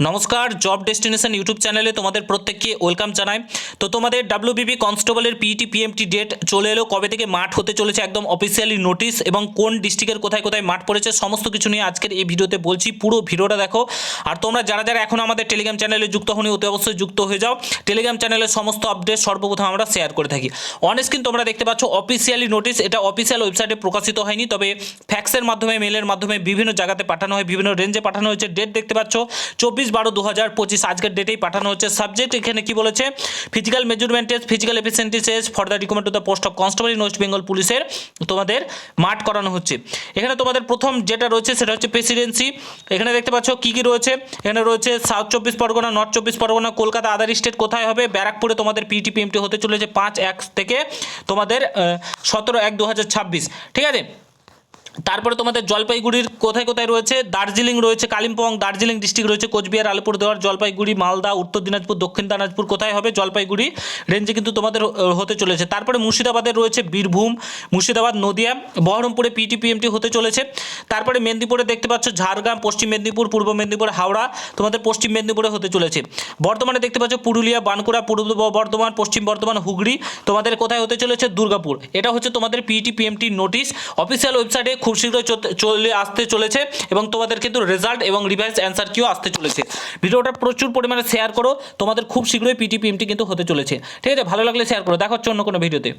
নমস্কার job destination YouTube চ্যানেলে তোমাদের প্রত্যেককে ওয়েলকাম জানাই। তো তোমাদের ডাব্লিউবিপি কনস্টেবলের পিইটি পিএমটি ডেট চলে এলো। কবে থেকে মাঠ হতে চলেছে একদম অফিসিয়ালি নোটিশ এবং কোন ডিস্ট্রিক্টের কোথায় কোথায় মাঠ পড়েছে সমস্ত কিছু নিয়ে আজকের এই ভিডিওতে বলছি। পুরো ভিডিওটা দেখো। আর তোমরা যারা যারা এখন আমাদের টেলিগ্রাম চ্যানেলে যুক্ত হনি অতি অবশ্যই যুক্ত হয়ে যাও। টেলিগ্রাম চ্যানেলের সমস্ত আপডেট সর্বপ্রথম আমরা শেয়ার করে থাকি। অন স্ক্রিন তোমরা দেখতে পাচ্ছ অফিসিয়ালি নোটিশ এটা অফিসিয়াল ওয়েবসাইটে প্রকাশিত হয়নি, তবে ফ্যাক্সের মাধ্যমে মেলের মাধ্যমে বিভিন্ন জায়গাতে পাঠানো হয়, বিভিন্ন রেঞ্জে পাঠানো হয়েছে। ডেট দেখতে পাচ্ছ, চব্বিশ বারো দু হাজার পঁচিশ, আজকের ডেটেই পাঠানো হচ্ছে। সাবজেক্ট এখানে কি বলেছে? Physical measurement test physical efficiency test for the recommend to the post of constable in West Bengal পুলিশের তোমাদের মাঠ করানো হচ্ছে। এখানে তোমাদের প্রথম যেটা রয়েছে সেটা হচ্ছে প্রেসিডেন্সি এখানে দেখতে পাচ্ছ কী কী রয়েছে? এখানে রয়েছে সাউথ চব্বিশ পরগনা নর্থ চব্বিশ পরগনা, কলকাতা আদার স্টেট কোথায় হবে? ব্যারাকপুরে তোমাদের পিটি পিএমটি হতে চলেছে পাঁচ এক থেকে তোমাদের সতেরো এক দু হাজার ঠিক আছে? তারপরে তোমাদের জলপাইগুড়ির কোথায় কোথায় রয়েছে? দার্জিলিং রয়েছে, কালিম্পং, দার্জিলিং ডিস্ট্রিক্ট রয়েছে, কোচবিহার, আলিপুরদুয়ার, জলপাইগুড়ি, মালদা, উত্তর দিনাজপুর, দক্ষিণ দিনাজপুর কোথায় হবে? জলপাইগুড়ি রেঞ্জে কিন্তু তোমাদের হতে চলেছে। তারপরে মুর্শিদাবাদের রয়েছে বীরভূম, মুর্শিদাবাদ, নদিয়া, বহরমপুরে পিটিপিএমটি হতে চলেছে। তারপরে মেদিনীপুরে দেখতে পাচ্ছ ঝাড়গ্রাম, পশ্চিম মেদিনীপুর, পূর্ব মেদিনীপুর, হাওড়া, তোমাদের পশ্চিম মেদিনীপুরে হতে চলেছে। বর্তমানে দেখতে পাচ্ছ পুরুলিয়া, বাঁকুড়া, পূর্ব বর্ধমান, পশ্চিম বর্ধমান, হুগলি, তোমাদের কোথায় হতে চলেছে? দুর্গাপুর। এটা হচ্ছে তোমাদের পিটি পিএমটি নোটিশ অফিসিয়াল ওয়েবসাইটে খুব শীঘ্রই চলে আসতে চলেছে এবং তোমাদের কিন্তু রেজাল্ট এবং রিভাইজ অ্যান্সার কিও আসতে চলেছে। ভিডিওটা প্রচুর পরিমাণে শেয়ার করো। তোমাদের খুব শীঘ্রই পিটি পিএমটি কিন্তু হতে চলেছে। ঠিক আছে? ভালো লাগলে শেয়ার করো। দেখা অন্য কোনো ভিডিওতে।